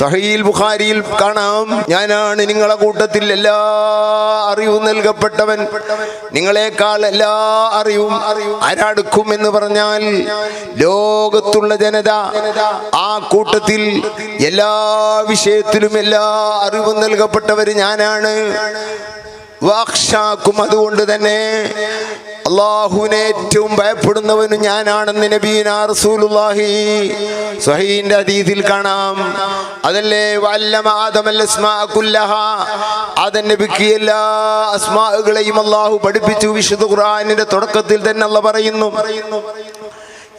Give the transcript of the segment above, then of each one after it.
സഹീൽ ബുഖാരിയിൽ കാണാം. ഞാനാണ് നിങ്ങളെ കൂട്ടത്തിൽ എല്ലാ അറിവും നൽകപ്പെട്ടവൻ. നിങ്ങളെക്കാൾ എല്ലാ അറിവും ആരാടുക്കും എന്ന് പറഞ്ഞാൽ ലോകത്തുള്ള ജനത ആ കൂട്ടത്തിൽ എല്ലാ വിഷയത്തിലും എല്ലാ അറിവും നൽകപ്പെട്ടവർ ഞാനാണ്. വാക്ഷാക്കും അതുകൊണ്ട് തന്നെ അള്ളാഹുവിനെ ഏറ്റവും ഭയപ്പെടുന്നവന് ഞാനാണെന്ന് നബീന സ്വഹീന്റെ അതീതിൽ കാണാം. അതല്ലേ വല്ലമ എല്ലാ അസ്മാകളെയും അള്ളാഹു പഠിപ്പിച്ചു. വിശുദ്ധ ഖുർആനിന്റെ തുടക്കത്തിൽ തന്നെ അല്ല പറയുന്നു.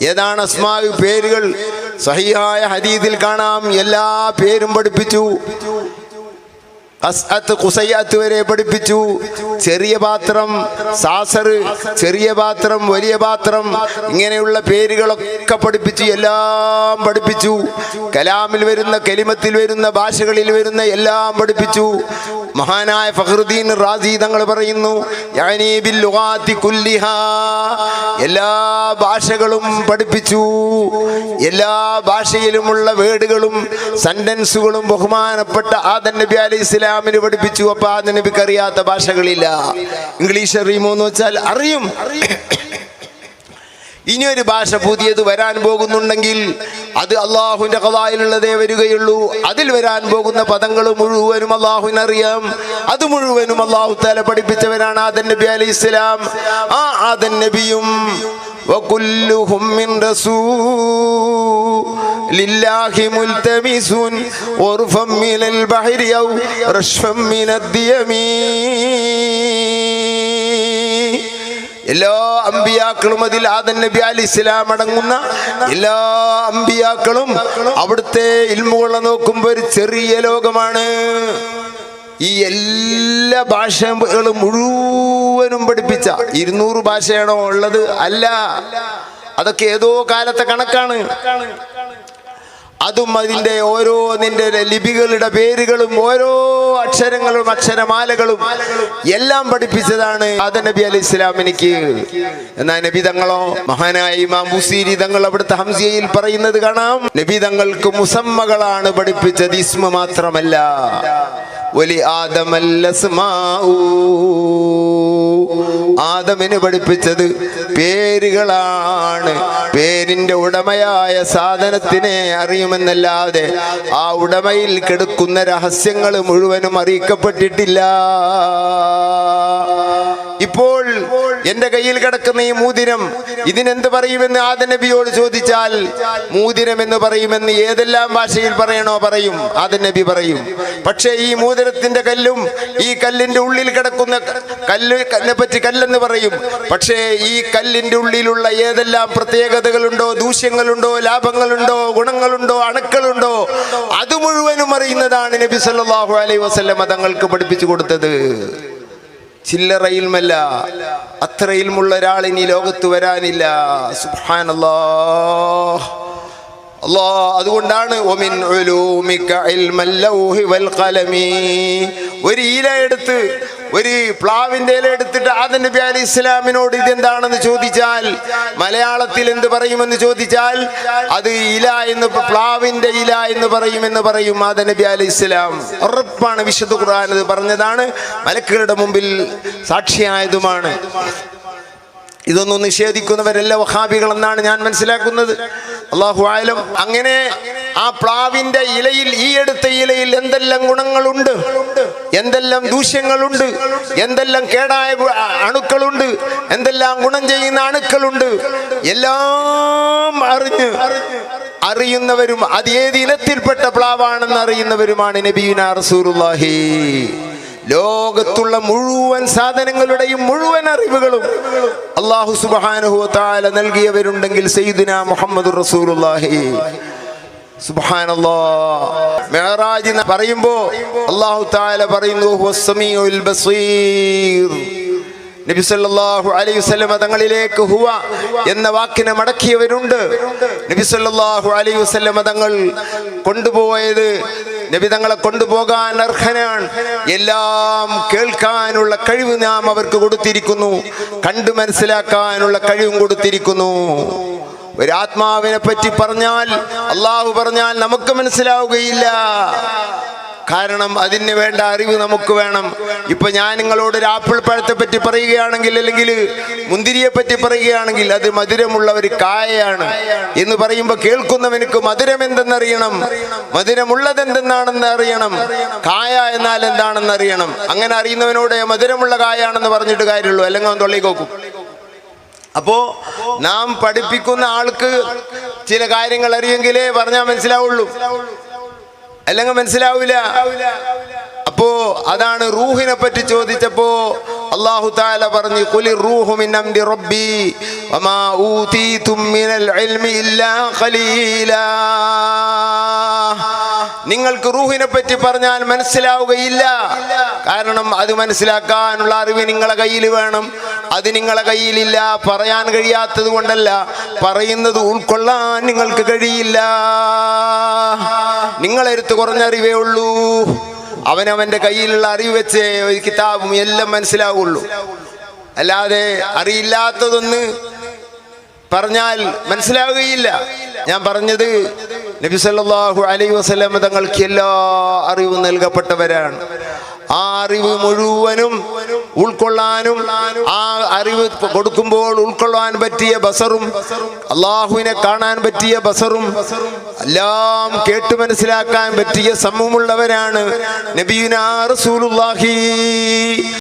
ഏതാണ് അസ്മാ പേരുകൾ? സഹിയായ ഹദീദിൽ കാണാം. എല്ലാ പേരും പഠിപ്പിച്ചു. അസ്അത്ത് കുസയ്യാത്ത് വരെ പഠിപ്പിച്ചു. ചെറിയ പാത്രം സാസർ ചെറിയ പാത്രം വലിയ പാത്രം ഇങ്ങനെയുള്ള പേരുകളൊക്കെ പഠിപ്പിച്ചു എല്ലാം പഠിപ്പിച്ചു. കലാമിൽ വരുന്ന കലിമത്തിൽ വരുന്ന ഭാഷകളിൽ വരുന്ന എല്ലാം പഠിപ്പിച്ചു. മഹാനായ ഫഖറുദ്ദീൻ റാസി തങ്ങൾ പറയുന്നു എല്ലാ ഭാഷകളും പഠിപ്പിച്ചു. എല്ലാ ഭാഷയിലുമുള്ള വേർഡുകളും സെന്റൻസുകളും ബഹുമാനപ്പെട്ട ആദൻ നബി അലൈഹി ഇസ്ലാമിന് പഠിപ്പിച്ചു. അപ്പൊ ആ നിനക്ക് അറിയാത്ത ഭാഷകളില്ല. ഇംഗ്ലീഷ് അറിയുമോ എന്ന് വെച്ചാൽ അറിയും. ഇനി ഒരു ഭാഷ പുതിയത് വരാൻ പോകുന്നുണ്ടെങ്കിൽ അത് അള്ളാഹുവിന്റെ കലായിലുള്ളതേ വരികയുള്ളൂ. അതിൽ വരാൻ പോകുന്ന പദങ്ങൾ മുഴുവനും അള്ളാഹുവിനറിയാം. അത് മുഴുവനും അള്ളാഹു താല പഠിപ്പിച്ചവരാണ് ആദൻ നബി അലി ഇസ്ലാം ആ ആദൻ നബിയും وكلهم من رسول لله ملتمس غرفا من البحر أو رشفا من الديم എല്ലാ അമ്പിയാക്കളും അതിൽ ആദൻ നബി അലി ഇസ്ലാം അടങ്ങുന്ന എല്ലാ അമ്പിയാക്കളും അവിടുത്തെ ഇൽമുകളെ നോക്കുമ്പോൾ ഒരു ചെറിയ ലോകമാണ് ഈ എല്ലാ ഭാഷകളും മുഴുവനും പഠിപ്പിച്ച. ഇരുന്നൂറ് ഭാഷയാണോ ഉള്ളത്? അല്ല. അതൊക്കെ ഏതോ കാലത്തെ കണക്കാണ്. അതും അതിന്റെ ഓരോ നിന്റെ ലിപികളുടെ പേരുകളും ഓരോ അക്ഷരങ്ങളും അക്ഷരമാലകളും എല്ലാം പഠിപ്പിച്ചതാണ് ആദ നബി അലി ഇസ്ലാം എനിക്ക്. എന്നാ നബി തങ്ങളോ മഹാനായ ഇമാം ബുസീരി തങ്ങൾ അവിടുത്തെ ഹംസിയയിൽ പറയുന്നത് കാണാം. നബി തങ്ങൾക്ക് മുസമ്മകളാണ് പഠിപ്പിച്ചത് ഇസ്മ മാത്രമല്ല. വലി ആദമല്ലസ്മാഊ. ആദമിന് പഠിപ്പിച്ചത് പേരുകളാണ്. പേരിന്റെ ഉടമയായ സാധനത്തിനെ അറിയുമെന്നല്ലാതെ ആ ഉടമയിൽ കിടക്കുന്ന രഹസ്യങ്ങൾ മുഴുവനും അറിയിക്കപ്പെട്ടിട്ടില്ല. എന്റെ കയ്യിൽ കിടക്കുന്ന ഈ മൂതിരം ഇതിനെന്ത് പറയുമെന്ന് ആദ നബിയോട് ചോദിച്ചാൽ മൂതിരം എന്ന് പറയുമെന്ന് ഏതെല്ലാം ഭാഷയിൽ പറയണോ പറയും ആദ നബി പറയും. പക്ഷേ ഈ മൂതിരത്തിന്റെ കല്ലും ഈ കല്ലിന്റെ ഉള്ളിൽ കിടക്കുന്ന കല്ലിനെ പറ്റി കല്ലെന്ന് പറയും. പക്ഷേ ഈ കല്ലിന്റെ ഉള്ളിലുള്ള ഏതെല്ലാം പ്രത്യേകതകളുണ്ടോ ദൂഷ്യങ്ങളുണ്ടോ ലാഭങ്ങളുണ്ടോ ഗുണങ്ങളുണ്ടോ അണുക്കളുണ്ടോ അത് മുഴുവനും അറിയുന്നതാണ് നബി സല്ലാഹു അലൈ വസല്ലം തങ്ങൾക്ക് പഠിപ്പിച്ചു കൊടുത്തത്. ചില്ലറ അത്രയിലുമുള്ള ഒരാൾ ഇനി ലോകത്ത് വരാനില്ല. സുബ്ഹാനല്ലാ. അല്ലോ അതുകൊണ്ടാണ് ഒമിൻ ഒരു ഈല എടുത്ത് ഒരു പ്ലാവിന്റെ ഇല എടുത്തിട്ട് ആദ നബി അലി ഇസ്ലാമിനോട് ഇതെന്താണെന്ന് ചോദിച്ചാൽ മലയാളത്തിൽ എന്ത് പറയുമെന്ന് ചോദിച്ചാൽ അത് ഇല എന്ന് പ്ലാവിന്റെ ഇല എന്ന് പറയുമെന്ന് പറയും ആദ നബി അലി ഇസ്ലാം ഉറപ്പാണ് വിശുദ്ധ ഖുർആൻ അത് പറഞ്ഞതാണ്. മലക്കുകളുടെ മുമ്പിൽ സാക്ഷിയായതുമാണ്. ഇതൊന്നും നിഷേധിക്കുന്നവരല്ല വഹാബികൾ എന്നാണ് ഞാൻ മനസ്സിലാക്കുന്നത്. അള്ളാഹു ആയാലും അങ്ങനെ ആ പ്ലാവിന്റെ ഇലയിൽ ഈ എടുത്ത ഇലയിൽ എന്തെല്ലാം ഗുണങ്ങളുണ്ട്? എന്തെല്ലാം ദൂഷ്യങ്ങളുണ്ട് എന്തെല്ലാം കേടായ അണുക്കളുണ്ട് എന്തെല്ലാം ഗുണം ചെയ്യുന്ന അണുക്കളുണ്ട് എല്ലാം അറിഞ്ഞ് അറിയുന്നവരും അത് ഏത് ഇനത്തിൽപ്പെട്ട പ്ലാവാണെന്ന് അറിയുന്നവരുമാണ് നബീന റസൂലുള്ളാഹി. ലോകത്തുള്ള മുഴുവൻ സാധനങ്ങളുടെയും മുഴുവൻ അറിവുകളും അള്ളാഹു സുബ്ഹാനഹു താല നൽകിയവരുണ്ടെങ്കിൽ സയ്യിദുന മുഹമ്മദ് റസൂലുള്ളാഹി. സുബ്ഹാനല്ലാ. മെഹറാജ് പറയുമ്പോ അള്ളാഹു താല പറയുന്നു "ഹുവസ് സമീഉൽ ബസീർ. നബി സല്ലല്ലാഹു അലൈഹി വസല്ലമ തങ്ങളിലേക്ക് ഹുവ എന്ന വാക്കിനെ മടക്കിയവരുണ്ട്. നബി സല്ലല്ലാഹു അലൈഹി വസല്ലമ തങ്ങൾ കൊണ്ടുപോയത് നബി തങ്ങളെ കൊണ്ടുപോകാൻ അർഹനാണ്. എല്ലാം കേൾക്കാനുള്ള കഴിവ് നാം അവർക്ക് കൊടുത്തിരിക്കുന്നു കണ്ടു മനസ്സിലാക്കാനുള്ള കഴിവും കൊടുത്തിരിക്കുന്നു. ഒരു ആത്മാവിനെ പറ്റി പറഞ്ഞാൽ അള്ളാഹു പറഞ്ഞാൽ നമുക്ക് മനസ്സിലാവുകയില്ല. കാരണം അതിന് വേണ്ട അറിവ് നമുക്ക് വേണം. ഇപ്പൊ ഞാൻ നിങ്ങളോട് ഒരു ആപ്പിൾ പഴത്തെ പറ്റി പറയുകയാണെങ്കിൽ അല്ലെങ്കിൽ മുന്തിരിയെ പറ്റി പറയുകയാണെങ്കിൽ അത് മധുരമുള്ള ഒരു കായയാണ് എന്ന് പറയുമ്പോൾ കേൾക്കുന്നവനക്ക് മധുരം എന്തെന്നറിയണം മധുരമുള്ളത് എന്തെന്നാണെന്ന് അറിയണം. കായ എന്നാൽ എന്താണെന്ന് അറിയണം അങ്ങനെ അറിയുന്നവനോട് മധുരമുള്ള കായാണെന്ന് പറഞ്ഞിട്ട് കാര്യമുള്ളൂ. അല്ലെങ്കിൽ അവൻ തൊള്ളി കോക്കും അപ്പോ നാം പഠിപ്പിക്കുന്ന ആൾക്ക് ചില കാര്യങ്ങൾ അറിയെങ്കിലേ പറഞ്ഞാൽ മനസ്സിലാവുള്ളൂ. അല്ലെങ്കിൽ മനസ്സിലാവില്ല. അപ്പോ അതാണ് റൂഹിനെ പറ്റി ചോദിച്ചപ്പോ അള്ളാഹു താല പറഞ്ഞു കുലി റൂഹു മിൻ അംരി റബ്ബി വമാ മിനൽ ഇൽമി ഇല്ലാ നിങ്ങൾക്ക് റൂഹിനെ പറ്റി പറഞ്ഞാൽ മനസ്സിലാവുകയില്ല. കാരണം അത് മനസ്സിലാക്കാനുള്ള അറിവ് നിങ്ങളെ കയ്യിൽ വേണം. അത് നിങ്ങളെ കയ്യിലില്ല. പറയാൻ കഴിയാത്തത് കൊണ്ടല്ല. പറയുന്നത് ഉൾക്കൊള്ളാൻ നിങ്ങൾക്ക് കഴിയില്ല. നിങ്ങളെടുത്ത് കുറഞ്ഞ അറിവേ ഉള്ളൂ. അവനവന്റെ കയ്യിലുള്ള അറിവ് വെച്ചേ ഒരു കിതാബും എല്ലാം മനസ്സിലാവുള്ളൂ. അല്ലാതെ അറിയില്ലാത്തതൊന്ന് പറഞ്ഞാൽ മനസ്സിലാവുകയില്ല. ഞാൻ പറഞ്ഞത് നബി സല്ലല്ലാഹു അലൈഹി വസല്ലം തങ്ങൾക്ക് എല്ലാ അറിവും നൽകപ്പെട്ടവരാണ്. ആ അറിവ് മുഴുവനും ഉൾക്കൊള്ളാനും ആ അറിവ് കൊടുക്കുമ്പോൾ ഉൾക്കൊള്ളാൻ പറ്റിയ ബസറും അള്ളാഹുവിനെ കാണാൻ പറ്റിയ ബസറും എല്ലാം കേട്ടു മനസ്സിലാക്കാൻ പറ്റിയ സമൂഹമുള്ളവരാണ് നബീന റസൂലുള്ളാഹി.